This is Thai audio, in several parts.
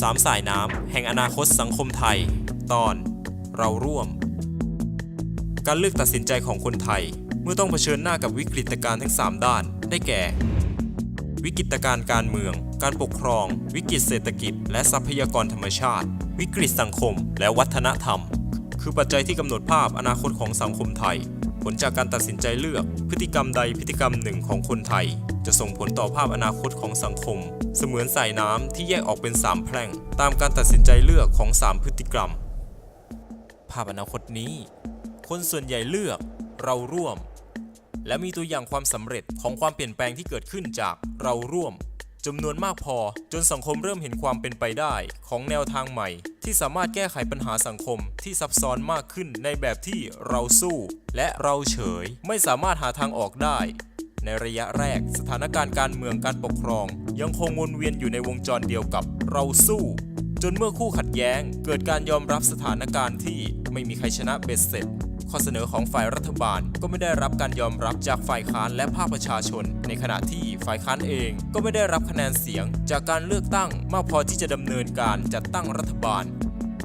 สามสายน้ำแห่งอนาคตสังคมไทย ตอนเราร่วม การเลือกตัดสินใจของคนไทย เมื่อต้องเผชิญหน้ากับวิกฤตการณ์ทั้ง 3 ด้าน ได้แก่ วิกฤตการณ์การเมือง การปกครอง วิกฤตเศรษฐกิจ และทรัพยากรธรรมชาติ วิกฤตสังคม และวัฒนธรรม คือปัจจัยที่กำหนดภาพอนาคตของสังคมไทย ผลจากการตัดสินใจเลือก พฤติกรรมใดพฤติกรรมหนึ่งของคนไทย จะส่งผลต่อภาพอนาคตของสังคม เสมือนสายน้ำที่แยกออกเป็น 3 แพร่ง ตามการตัดสินใจเลือกของ 3 พฤติกรรม ภาพอนาคตนี้ คนส่วนใหญ่เลือก เราร่วม และมีตัวอย่างความสำเร็จของความเปลี่ยนแปลงที่เกิดขึ้นจากเราร่วมจำนวนมากพอจนสังคมเริ่มเห็นความเป็นไปได้ของแนวทางใหม่ ที่สามารถแก้ไขปัญหาสังคมที่ซับซ้อนมากขึ้นในแบบที่เราสู้ และเราเฉยไม่สามารถหาทางออกได้ ในระยะแรก สถานการณ์การเมืองการปกครอง ยังคงวนเวียนอยู่ในวงจรเดียวกับเราสู้ จนเมื่อคู่ขัดแย้ง เกิดการยอมรับสถานการณ์ที่ไม่มีใครชนะเบ็ดเสร็จข้อเสนอของฝ่ายรัฐบาลก็ไม่ได้รับการยอมรับจากฝ่ายค้านและภาคประชาชน ในขณะที่ฝ่ายค้านเองก็ไม่ได้รับคะแนนเสียง จากการเลือกตั้งมากพอที่จะดำเนินการจัดตั้งรัฐบาล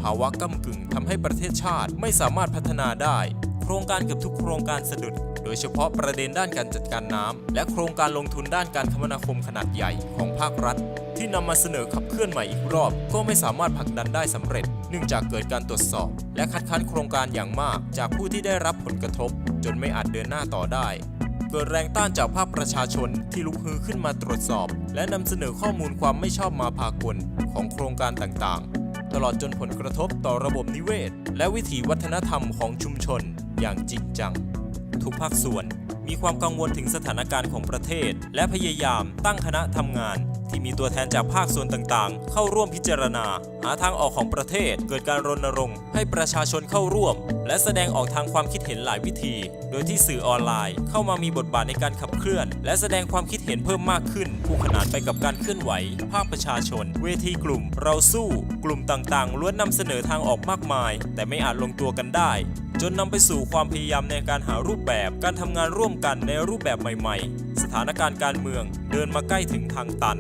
ภาวะก้ากึ่งทำให้ประเทศชาติไม่สามารถพัฒนาได้ โครงการเกือบทุกโครงการสะดุด โดยเฉพาะประเด็นด้านการจัดการน้ำและโครงการลงทุนด้านการคมนาคมขนาดใหญ่ของภาครัฐ ที่นำมาเสนอขับเคลื่อนใหม่อีกรอบ ก็ไม่สามารถผลักดันได้สำเร็จ เนื่องจากเกิดการตรวจสอบ และคัดค้านโครงการอย่างมาก จากผู้ที่ได้รับผลกระทบ จนไม่อาจเดินหน้าต่อได้เกิดแรงต้านจากภาคประชาชนที่ลุกฮือขึ้นมาตรวจสอบ และนำเสนอข้อมูลความไม่ชอบมาพากลของโครงการต่างๆ ตลอดจนผลกระทบต่อระบบนิเวศ และวิถีวัฒนธรรมของชุมชนอย่างจริงจัง ทุกภาคส่วน มีความกังวลถึงสถานการณ์ของประเทศ และพยายามตั้งคณะทำงาน ที่มีตัวแทนจากภาคส่วนต่างๆ เข้าร่วมพิจารณา หาทางออกของประเทศ เกิดการรณรงค์ ให้ประชาชนเข้าร่วม และแสดงออกทางความคิดเห็นหลายวิธี โดยที่สื่อออนไลน์ เข้ามามีบทบาทในการขับเคลื่อน และแสดงความคิด ห็นเพิ่มมากขึ้นคู่ขนานไปกับการเคลื่อนไหว ภาคประชาชน เวทีกลุ่ม เราสู้ กลุ่มต่างๆล้วนนำเสนอทางออกมากมาย แต่ไม่อาจลงตัวกันได้ จนนำไปสู่ความพยายามในการหารูปแบบ การทำงานร่วมกันในรูปแบบใหม่ๆ สถานการณ์การเมืองเดินมาใกล้ถึงทางตัน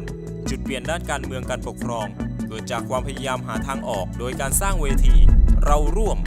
จุดเปลี่ยนด้านการเมืองการปกครอง เกิดจากความพยายามหาทางออก โดยการสร้างเวที เราร่วม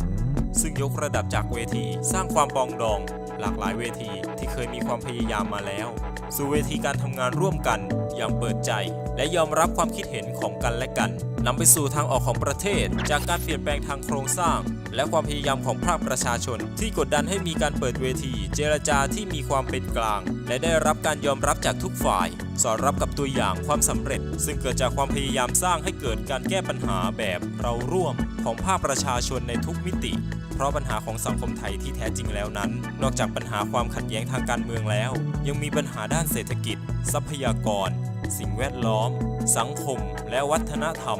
ซึ่งยกระดับจากเวที สร้างความปองดอง หลากหลายเวทีที่เคยมีความพยายามมาแล้ว สู่เวทีการทำงานร่วมกัน อย่างเปิดใจ และยอมรับความคิดเห็นของกันและกันนำไปสู่ทางออกของประเทศ จากการเปลี่ยนแปลงทางโครงสร้าง และความพยายามของภาคประชาชน ที่กดดันให้มีการเปิดเวที เจรจาที่มีความเป็นกลาง และได้รับการยอมรับจากทุกฝ่าย สอดรับกับตัวอย่างความสำเร็จ ซึ่งเกิดจากความพยายามสร้างให้เกิดการแก้ปัญหาแบบเราร่วมของภาคประชาชนในทุกมิติ เพราะปัญหาของสังคมไทยที่แท้จริงแล้วนั้น นอกจากปัญหาความขัดแย้งทางการเมืองแล้ว ยังมีปัญหาด้านเศรษฐกิจ ทรัพยากร สิ่งแวดล้อม สังคม และวัฒนธรรม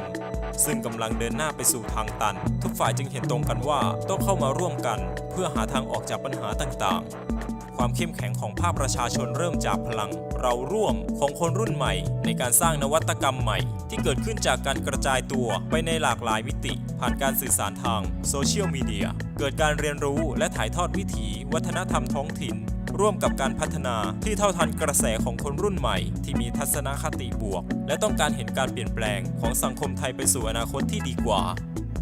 ซึ่งกำลังเดินหน้าไปสู่ทางตัน ทุกฝ่ายจึงเห็นตรงกันว่าต้องเข้ามาร่วมกัน เพื่อหาทางออกจากปัญหาต่างๆ ความเข้มแข็งของภาคประชาชนเริ่มจากพลัง เราร่วมของคนรุ่นใหม่ ในการสร้างนวัตกรรมใหม่ ที่เกิดขึ้นจากการกระจายตัวไปในหลากหลายมิติ ผ่านการสื่อสารทางโซเชียลมีเดียเกิดการเรียนรู้และถ่ายทอดวิถี วัฒนธรรมท้องถิ่น ร่วมกับการพัฒนาที่เท่าทันกระแสของคนรุ่นใหม่ ที่มีทัศนคติบวก และต้องการเห็นการเปลี่ยนแปลงของสังคมไทยไปสู่อนาคตที่ดีกว่า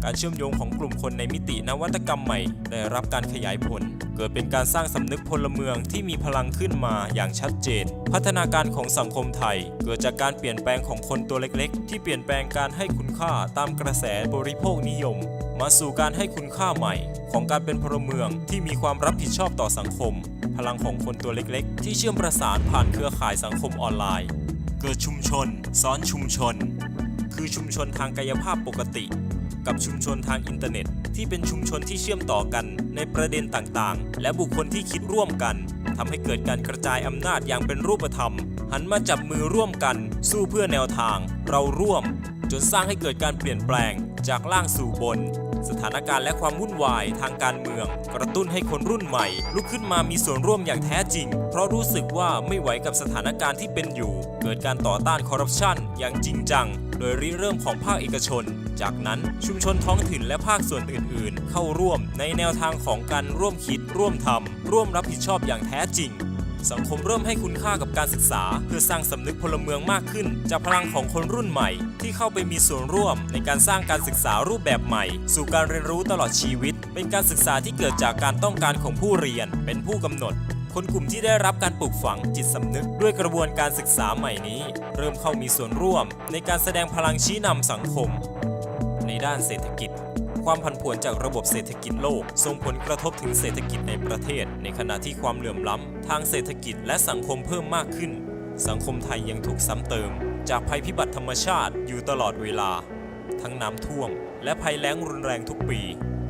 การเชื่อมโยงของกลุ่มคนในมิตินวัตกรรมใหม่ ได้รับการขยายผล เกิดเป็นการสร้างสำนึกพลเมืองที่มีพลังขึ้นมาอย่างชัดเจน พัฒนาการของสังคมไทย เกิดจากการเปลี่ยนแปลงของคนตัวเล็กๆ ที่เปลี่ยนแปลงการให้คุณค่าตามกระแสบริโภคนิยม มาสู่การให้คุณค่าใหม่ ของการเป็นพลเมืองที่มีความรับผิดชอบต่อสังคม พลังของคนตัวเล็กๆ ที่เชื่อมประสานผ่านเครือข่ายสังคมออนไลน์ เกิดชุมชน ซ้อนชุมชน คือชุมชนทางกายภาพปกติ กับชุมชนทางอินเทอร์เน็ต ที่เป็นชุมชนที่เชื่อมต่อกันในประเด็นต่างๆ และบุคคลที่คิดร่วมกันทำให้เกิดการกระจายอำนาจอย่างเป็นรูปธรรม หันมาจับมือร่วมกัน สู้เพื่อแนวทาง เราร่วม จนสร้างให้เกิดการเปลี่ยนแปลงจากล่างสู่บน สถานการณ์และความวุ่นวายทางการเมือง กระตุ้นให้คนรุ่นใหม่ ลุกขึ้นมามีส่วนร่วมอย่างแท้จริง เพราะรู้สึกว่าไม่ไหวกับสถานการณ์ที่เป็นอยู่ เกิดการต่อต้านคอร์รัปชันอย่างจริงจัง โดยริเริ่มของภาคเอกชน จากนั้นชุมชนท้องถิ่นและภาคส่วนอื่น ๆ เข้าร่วมในแนวทางของการร่วมคิด ร่วมทำร่วมรับผิดชอบอย่างแท้จริง สังคมเริ่มให้คุณค่ากับการศึกษา เพื่อสร้างสำนึกพลเมืองมากขึ้น จากพลังของคนรุ่นใหม่ ที่เข้าไปมีส่วนร่วมในการสร้างการศึกษารูปแบบใหม่ สู่การเรียนรู้ตลอดชีวิต เป็นการศึกษาที่เกิดจากการต้องการของผู้เรียน เป็นผู้กำหนดคนกลุ่มที่ได้รับการปลูกฝังจิตสำนึกด้วยกระบวนการศึกษาใหม่นี้ เริ่มเข้ามีส่วนร่วมในการแสดงพลังชี้นำสังคม ในด้านเศรษฐกิจ ความผันผวนจากระบบเศรษฐกิจโลก ส่งผลกระทบถึงเศรษฐกิจในประเทศ ในขณะที่ความเหลื่อมล้ำ ทางเศรษฐกิจและสังคมเพิ่มมากขึ้น สังคมไทยยังถูกซ้ำเติม จากภัยพิบัติธรรมชาติอยู่ตลอดเวลา ทั้งน้ำท่วม และภัยแล้งรุนแรงทุกปี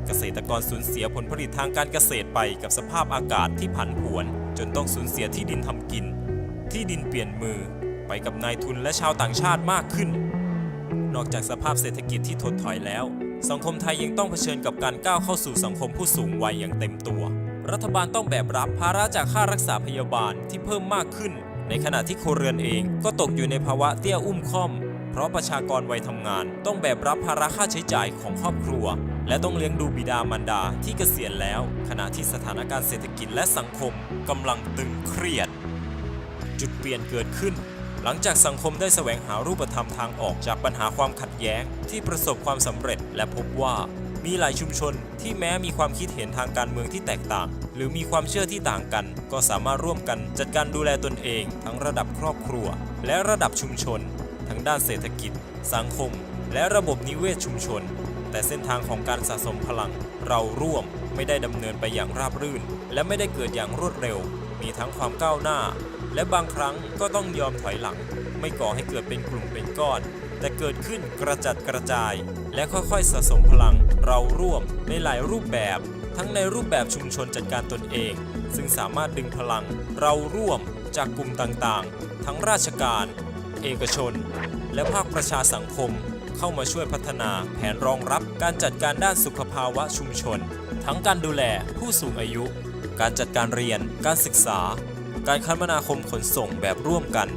เกษตรกรสูญเสียผลผลิตทางการเกษตรไปกับสภาพอากาศที่ผันผวน จนต้องสูญเสียที่ดินทำกิน ที่ดินเปลี่ยนมือไปกับนายทุนและชาวต่างชาติมากขึ้น นอกจากสภาพเศรษฐกิจที่ถดถอยแล้ว สังคมไทยยังต้องเผชิญกับการก้าวเข้าสู่สังคมผู้สูงวัยอย่างเต็มตัว รัฐบาลต้องแบกรับภาระจากค่ารักษาพยาบาลที่เพิ่มมากขึ้น ในขณะที่ครัวเรือนเองก็ตกอยู่ในภาวะเตี้ยอุ้มค่อม เพราะประชากรวัยทำงาน ต้องแบกรับภาระค่าใช้จ่ายของครอบครัว และต้องเลี้ยงดูบิดามารดาที่เกษียณแล้ว ขณะที่สถานการณ์เศรษฐกิจและสังคมกำลังตึงเครียด จุดเปลี่ยนเกิดขึ้น หลังจากสังคมได้แสวงหารูปธรรมทางออกจากปัญหาความขัดแย้ง ที่ประสบความสำเร็จและพบว่ามีหลายชุมชนที่แม้มีความคิดเห็นทางการเมืองที่แตกต่าง หรือมีความเชื่อที่ต่างกัน ก็สามารถร่วมกันจัดการดูแลตนเอง ทั้งระดับครอบครัว และระดับชุมชน ทั้งด้านเศรษฐกิจ สังคม และระบบนิเวศชุมชน แต่เส้นทางของการสะสมพลัง เราร่วมไม่ได้ดำเนินไปอย่างราบรื่น และไม่ได้เกิดอย่างรวดเร็ว มีทั้งความก้าวหน้า และบางครั้งก็ต้องยอมถอยหลัง ไม่ก่อให้เกิดเป็นกลุ่มเป็นก้อน แต่เกิดขึ้นกระจัดกระจาย และค่อยๆสะสมพลังเราร่วมในหลายรูปแบบ ทั้งในรูปแบบชุมชนจัดการตนเอง ซึ่งสามารถดึงพลังเราร่วมจากกลุ่มต่างๆ ทั้งราชการ เอกชน และภาคประชาสังคม เข้ามาช่วยพัฒนาแผนรองรับการจัดการด้านสุขภาวะชุมชน ทั้งการดูแลผู้สูงอายุ การจัดการเรียน การศึกษา การคมนาคมขนส่งแบบร่วมกัน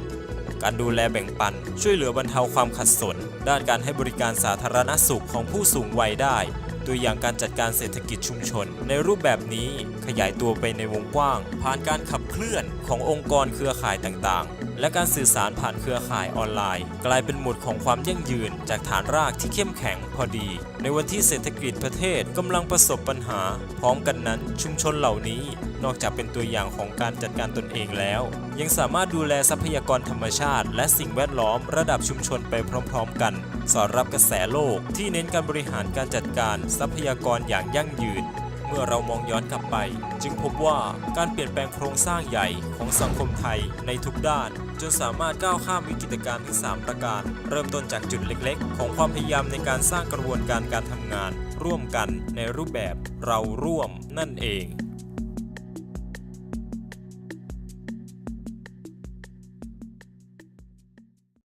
การดูแลแบ่งปัน ช่วยเหลือบรรเทาความขัดสน ด้านการให้บริการสาธารณสุขของผู้สูงวัยได้ ตัวอย่างการจัดการเศรษฐกิจชุมชน ในรูปแบบนี้ขยายตัวไปในวงกว้าง ผ่านการขับเคลื่อนขององค์กรเครือข่ายต่างๆ และการสื่อสารผ่านเครือข่ายออนไลน์ กลายเป็นหมุดของความยั่งยืน จากฐานรากที่เข้มแข็งพอดี ในวันที่เศรษฐกิจประเทศกำลังประสบปัญหา พร้อมกันนั้นชุมชนเหล่านี้ นอกจากเป็นตัวอย่างของการจัดการตนเองแล้ว ยังสามารถดูแลทรัพยากรธรรมชาติ และสิ่งแวดล้อมระดับชุมชนไปพร้อม ๆ กัน สอดรับกระแสโลกที่เน้นการบริหารการจัดการทรัพยากรอย่างยั่งยืน เมื่อเรามองย้อนกลับไป จึงพบว่าการเปลี่ยนแปลงโครงสร้างใหญ่ของสังคมไทยในทุกด้าน จนสามารถก้าวข้ามวิกฤตการณ์ทั้ง3ประการ เริ่มต้นจากจุดเล็ก ๆ ของความพยายามในการสร้างกระบวนการการทำงาน ร่วมกันในรูปแบบเราร่วมนั่นเอง